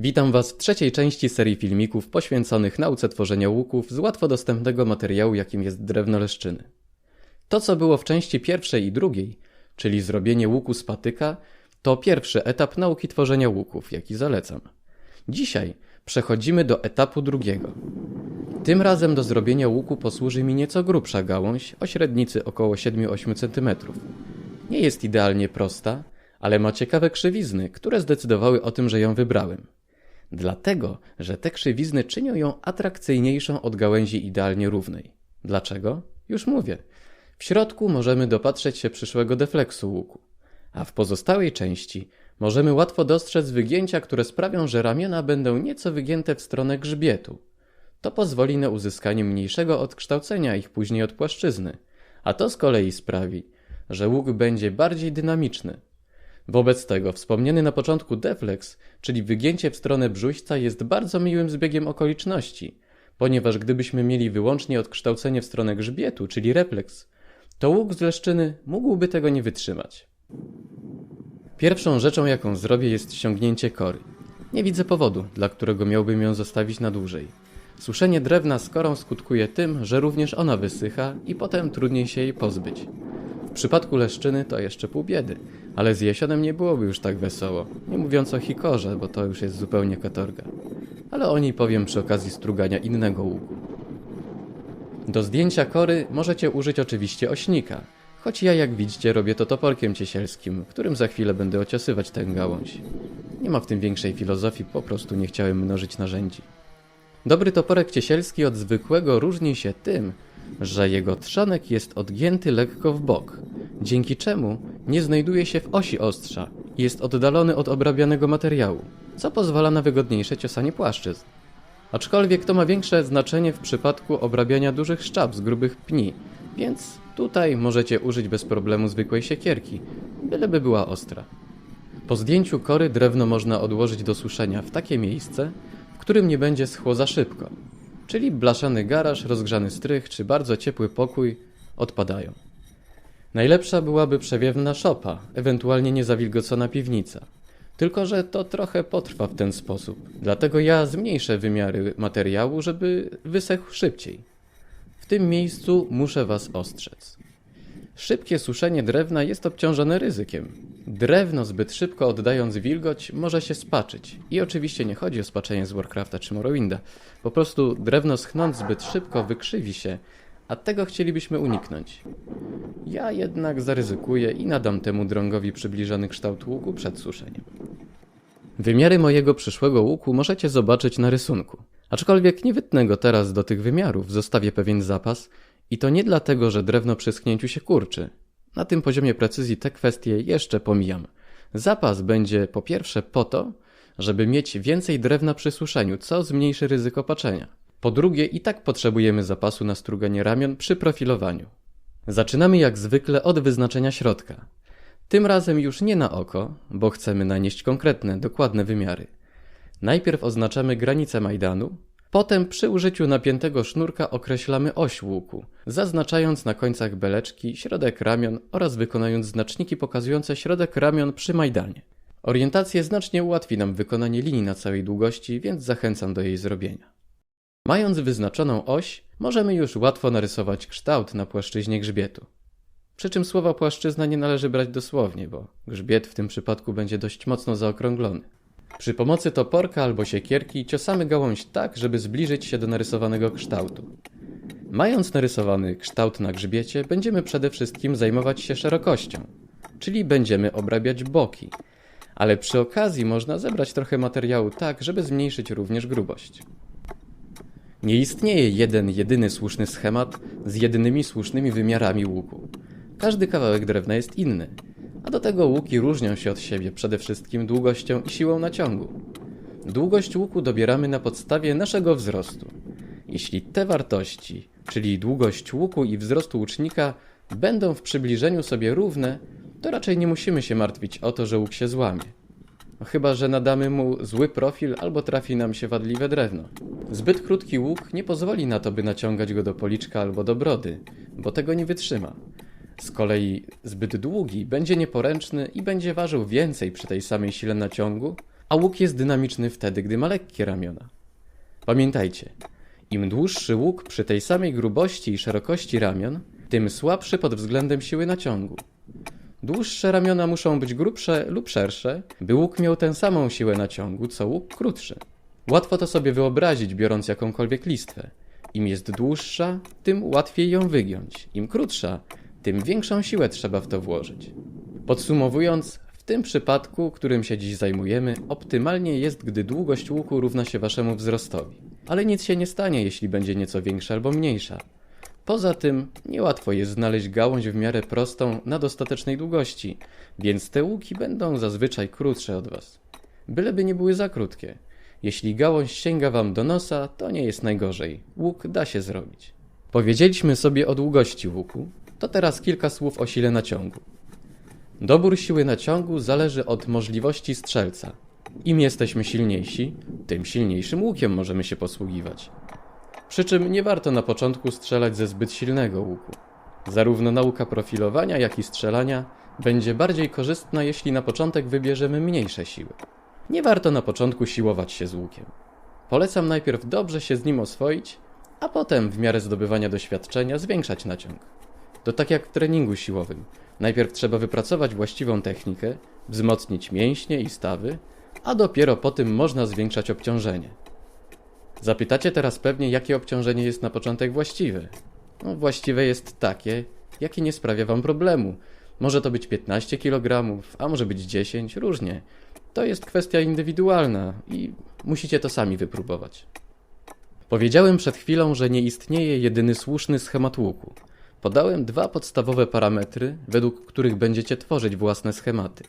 Witam Was w trzeciej części serii filmików poświęconych nauce tworzenia łuków z łatwo dostępnego materiału, jakim jest drewno leszczyny. To, co było w części pierwszej i drugiej, czyli zrobienie łuku z patyka, to pierwszy etap nauki tworzenia łuków, jaki zalecam. Dzisiaj przechodzimy do etapu drugiego. Tym razem do zrobienia łuku posłuży mi nieco grubsza gałąź o średnicy około 7-8 cm. Nie jest idealnie prosta, ale ma ciekawe krzywizny, które zdecydowały o tym, że ją wybrałem. Dlatego, że te krzywizny czynią ją atrakcyjniejszą od gałęzi idealnie równej. Dlaczego? Już mówię. W środku możemy dopatrzeć się przyszłego defleksu łuku, a w pozostałej części możemy łatwo dostrzec wygięcia, które sprawią, że ramiona będą nieco wygięte w stronę grzbietu. To pozwoli na uzyskanie mniejszego odkształcenia ich później od płaszczyzny, a to z kolei sprawi, że łuk będzie bardziej dynamiczny. Wobec tego wspomniany na początku defleks, czyli wygięcie w stronę brzuśca jest bardzo miłym zbiegiem okoliczności, ponieważ gdybyśmy mieli wyłącznie odkształcenie w stronę grzbietu, czyli refleks, to łuk z leszczyny mógłby tego nie wytrzymać. Pierwszą rzeczą, jaką zrobię, jest ściągnięcie kory. Nie widzę powodu, dla którego miałbym ją zostawić na dłużej. Suszenie drewna z korą skutkuje tym, że również ona wysycha i potem trudniej się jej pozbyć. Przypadku leszczyny to jeszcze pół biedy, ale z jesionem nie byłoby już tak wesoło. Nie mówiąc o hikorze, bo to już jest zupełnie katorga. Ale o niej powiem przy okazji strugania innego łuku. Do zdjęcia kory możecie użyć oczywiście ośnika, choć ja jak widzicie robię to toporkiem ciesielskim, którym za chwilę będę ociosywać tę gałąź. Nie ma w tym większej filozofii, po prostu nie chciałem mnożyć narzędzi. Dobry toporek ciesielski od zwykłego różni się tym, że jego trzonek jest odgięty lekko w bok, dzięki czemu nie znajduje się w osi ostrza i jest oddalony od obrabianego materiału, co pozwala na wygodniejsze ciosanie płaszczyzn. Aczkolwiek to ma większe znaczenie w przypadku obrabiania dużych szczap z grubych pni, więc tutaj możecie użyć bez problemu zwykłej siekierki, byleby była ostra. Po zdjęciu kory drewno można odłożyć do suszenia w takie miejsce, w którym nie będzie schło za szybko, czyli blaszany garaż, rozgrzany strych czy bardzo ciepły pokój odpadają. Najlepsza byłaby przewiewna szopa, ewentualnie niezawilgocona piwnica. Tylko, że to trochę potrwa w ten sposób. Dlatego ja zmniejszę wymiary materiału, żeby wysechł szybciej. W tym miejscu muszę Was ostrzec. Szybkie suszenie drewna jest obciążone ryzykiem. Drewno zbyt szybko oddając wilgoć może się spaczyć. I oczywiście nie chodzi o spaczenie z Warcrafta czy Morrowinda. Po prostu drewno schnąc zbyt szybko wykrzywi się, a tego chcielibyśmy uniknąć. Ja jednak zaryzykuję i nadam temu drągowi przybliżony kształt łuku przed suszeniem. Wymiary mojego przyszłego łuku możecie zobaczyć na rysunku. Aczkolwiek nie wytnę go teraz do tych wymiarów, zostawię pewien zapas i to nie dlatego, że drewno przy schnięciu się kurczy. Na tym poziomie precyzji te kwestie jeszcze pomijam. Zapas będzie po pierwsze po to, żeby mieć więcej drewna przy suszeniu, co zmniejszy ryzyko paczenia. Po drugie, i tak potrzebujemy zapasu na struganie ramion przy profilowaniu. Zaczynamy jak zwykle od wyznaczenia środka. Tym razem już nie na oko, bo chcemy nanieść konkretne, dokładne wymiary. Najpierw oznaczamy granicę Majdanu, potem przy użyciu napiętego sznurka określamy oś łuku, zaznaczając na końcach beleczki środek ramion oraz wykonując znaczniki pokazujące środek ramion przy Majdanie. Orientację znacznie ułatwi nam wykonanie linii na całej długości, więc zachęcam do jej zrobienia. Mając wyznaczoną oś, możemy już łatwo narysować kształt na płaszczyźnie grzbietu. Przy czym słowa płaszczyzna nie należy brać dosłownie, bo grzbiet w tym przypadku będzie dość mocno zaokrąglony. Przy pomocy toporka albo siekierki ciosamy gałąź tak, żeby zbliżyć się do narysowanego kształtu. Mając narysowany kształt na grzbiecie, będziemy przede wszystkim zajmować się szerokością, czyli będziemy obrabiać boki, ale przy okazji można zebrać trochę materiału tak, żeby zmniejszyć również grubość. Nie istnieje jeden, jedyny słuszny schemat z jedynymi słusznymi wymiarami łuku. Każdy kawałek drewna jest inny, a do tego łuki różnią się od siebie przede wszystkim długością i siłą naciągu. Długość łuku dobieramy na podstawie naszego wzrostu. Jeśli te wartości, czyli długość łuku i wzrostu łucznika, będą w przybliżeniu sobie równe, to raczej nie musimy się martwić o to, że łuk się złamie. Chyba, że nadamy mu zły profil albo trafi nam się wadliwe drewno. Zbyt krótki łuk nie pozwoli na to, by naciągać go do policzka albo do brody, bo tego nie wytrzyma. Z kolei zbyt długi będzie nieporęczny i będzie ważył więcej przy tej samej sile naciągu, a łuk jest dynamiczny wtedy, gdy ma lekkie ramiona. Pamiętajcie, im dłuższy łuk przy tej samej grubości i szerokości ramion, tym słabszy pod względem siły naciągu. Dłuższe ramiona muszą być grubsze lub szersze, by łuk miał tę samą siłę naciągu, co łuk krótszy. Łatwo to sobie wyobrazić, biorąc jakąkolwiek listwę. Im jest dłuższa, tym łatwiej ją wygiąć. Im krótsza, tym większą siłę trzeba w to włożyć. Podsumowując, w tym przypadku, którym się dziś zajmujemy, optymalnie jest, gdy długość łuku równa się waszemu wzrostowi. Ale nic się nie stanie, jeśli będzie nieco większa albo mniejsza. Poza tym niełatwo jest znaleźć gałąź w miarę prostą na dostatecznej długości, więc te łuki będą zazwyczaj krótsze od Was. Byleby nie były za krótkie. Jeśli gałąź sięga Wam do nosa, to nie jest najgorzej. Łuk da się zrobić. Powiedzieliśmy sobie o długości łuku, to teraz kilka słów o sile naciągu. Dobór siły naciągu zależy od możliwości strzelca. Im jesteśmy silniejsi, tym silniejszym łukiem możemy się posługiwać. Przy czym nie warto na początku strzelać ze zbyt silnego łuku. Zarówno nauka profilowania, jak i strzelania będzie bardziej korzystna, jeśli na początek wybierzemy mniejsze siły. Nie warto na początku siłować się z łukiem. Polecam najpierw dobrze się z nim oswoić, a potem w miarę zdobywania doświadczenia zwiększać naciąg. To tak jak w treningu siłowym. Najpierw trzeba wypracować właściwą technikę, wzmocnić mięśnie i stawy, a dopiero po tym można zwiększać obciążenie. Zapytacie teraz pewnie, jakie obciążenie jest na początek właściwe. No, właściwe jest takie, jakie nie sprawia Wam problemu. Może to być 15 kg, a może być 10, różnie. To jest kwestia indywidualna i musicie to sami wypróbować. Powiedziałem przed chwilą, że nie istnieje jedyny słuszny schemat łuku. Podałem dwa podstawowe parametry, według których będziecie tworzyć własne schematy.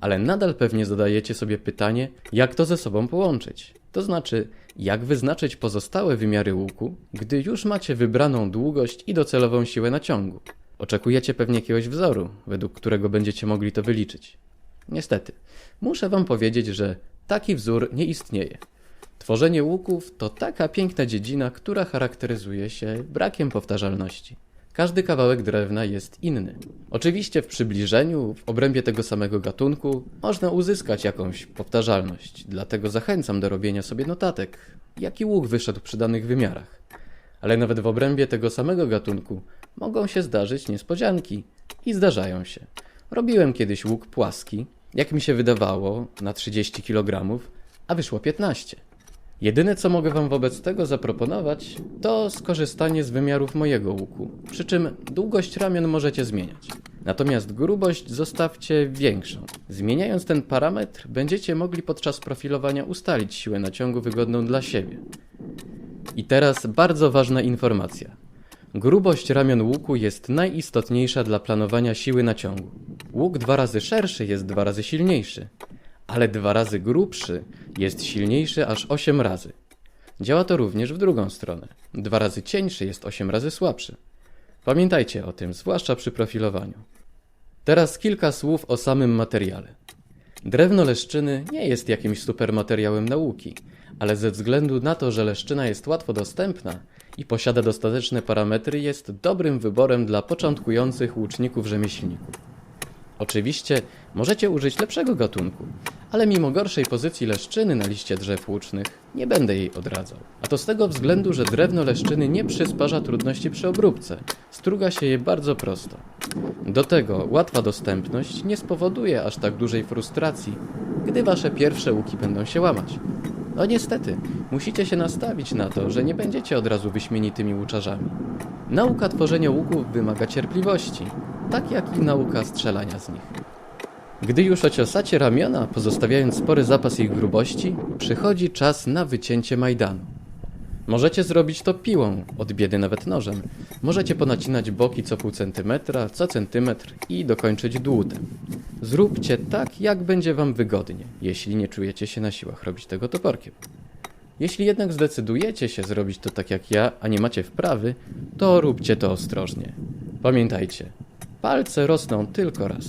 Ale nadal pewnie zadajecie sobie pytanie, jak to ze sobą połączyć. To znaczy, jak wyznaczyć pozostałe wymiary łuku, gdy już macie wybraną długość i docelową siłę naciągu. Oczekujecie pewnie jakiegoś wzoru, według którego będziecie mogli to wyliczyć. Niestety, muszę Wam powiedzieć, że taki wzór nie istnieje. Tworzenie łuków to taka piękna dziedzina, która charakteryzuje się brakiem powtarzalności. Każdy kawałek drewna jest inny. Oczywiście w przybliżeniu, w obrębie tego samego gatunku, można uzyskać jakąś powtarzalność, dlatego zachęcam do robienia sobie notatek, jaki łuk wyszedł przy danych wymiarach. Ale nawet w obrębie tego samego gatunku mogą się zdarzyć niespodzianki i zdarzają się. Robiłem kiedyś łuk płaski, jak mi się wydawało, na 30 kg, a wyszło 15. Jedyne co mogę Wam wobec tego zaproponować, to skorzystanie z wymiarów mojego łuku, przy czym długość ramion możecie zmieniać. Natomiast grubość zostawcie większą. Zmieniając ten parametr, będziecie mogli podczas profilowania ustalić siłę naciągu wygodną dla siebie. I teraz bardzo ważna informacja. Grubość ramion łuku jest najistotniejsza dla planowania siły naciągu. Łuk dwa razy szerszy jest dwa razy silniejszy, ale dwa razy grubszy jest silniejszy aż 8 razy. Działa to również w drugą stronę. Dwa razy cieńszy jest 8 razy słabszy. Pamiętajcie o tym, zwłaszcza przy profilowaniu. Teraz kilka słów o samym materiale. Drewno leszczyny nie jest jakimś supermateriałem nauki, ale ze względu na to, że leszczyna jest łatwo dostępna i posiada dostateczne parametry, jest dobrym wyborem dla początkujących łuczników rzemieślników. Oczywiście możecie użyć lepszego gatunku, ale mimo gorszej pozycji leszczyny na liście drzew łucznych nie będę jej odradzał. A to z tego względu, że drewno leszczyny nie przysparza trudności przy obróbce. Struga się je bardzo prosto. Do tego łatwa dostępność nie spowoduje aż tak dużej frustracji, gdy wasze pierwsze łuki będą się łamać. No niestety, musicie się nastawić na to, że nie będziecie od razu wyśmienitymi łuczarzami. Nauka tworzenia łuków wymaga cierpliwości, tak jak i nauka strzelania z nich. Gdy już ociosacie ramiona, pozostawiając spory zapas ich grubości, przychodzi czas na wycięcie majdanu. Możecie zrobić to piłą, od biedy nawet nożem. Możecie ponacinać boki co pół centymetra, co centymetr i dokończyć dłutem. Zróbcie tak, jak będzie Wam wygodnie, jeśli nie czujecie się na siłach robić tego toporkiem. Jeśli jednak zdecydujecie się zrobić to tak jak ja, a nie macie wprawy, to róbcie to ostrożnie. Pamiętajcie, palce rosną tylko raz.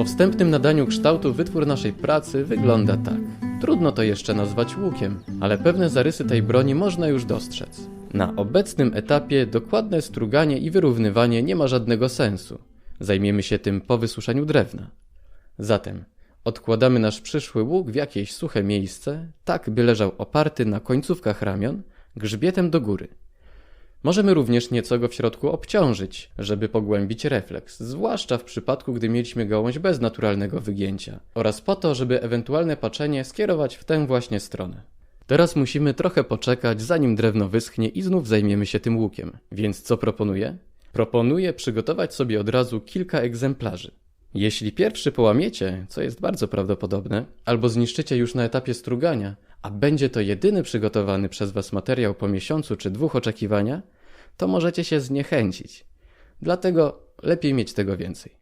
Po wstępnym nadaniu kształtu wytwór naszej pracy wygląda tak. Trudno to jeszcze nazwać łukiem, ale pewne zarysy tej broni można już dostrzec. Na obecnym etapie dokładne struganie i wyrównywanie nie ma żadnego sensu. Zajmiemy się tym po wysuszeniu drewna. Zatem odkładamy nasz przyszły łuk w jakieś suche miejsce, tak by leżał oparty na końcówkach ramion, grzbietem do góry. Możemy również nieco go w środku obciążyć, żeby pogłębić refleks, zwłaszcza w przypadku, gdy mieliśmy gałąź bez naturalnego wygięcia, oraz po to, żeby ewentualne paczenie skierować w tę właśnie stronę. Teraz musimy trochę poczekać, zanim drewno wyschnie i znów zajmiemy się tym łukiem. Więc co proponuję? Proponuję przygotować sobie od razu kilka egzemplarzy. Jeśli pierwszy połamiecie, co jest bardzo prawdopodobne, albo zniszczycie już na etapie strugania, a będzie to jedyny przygotowany przez Was materiał po miesiącu czy dwóch oczekiwania, to możecie się zniechęcić. Dlatego lepiej mieć tego więcej.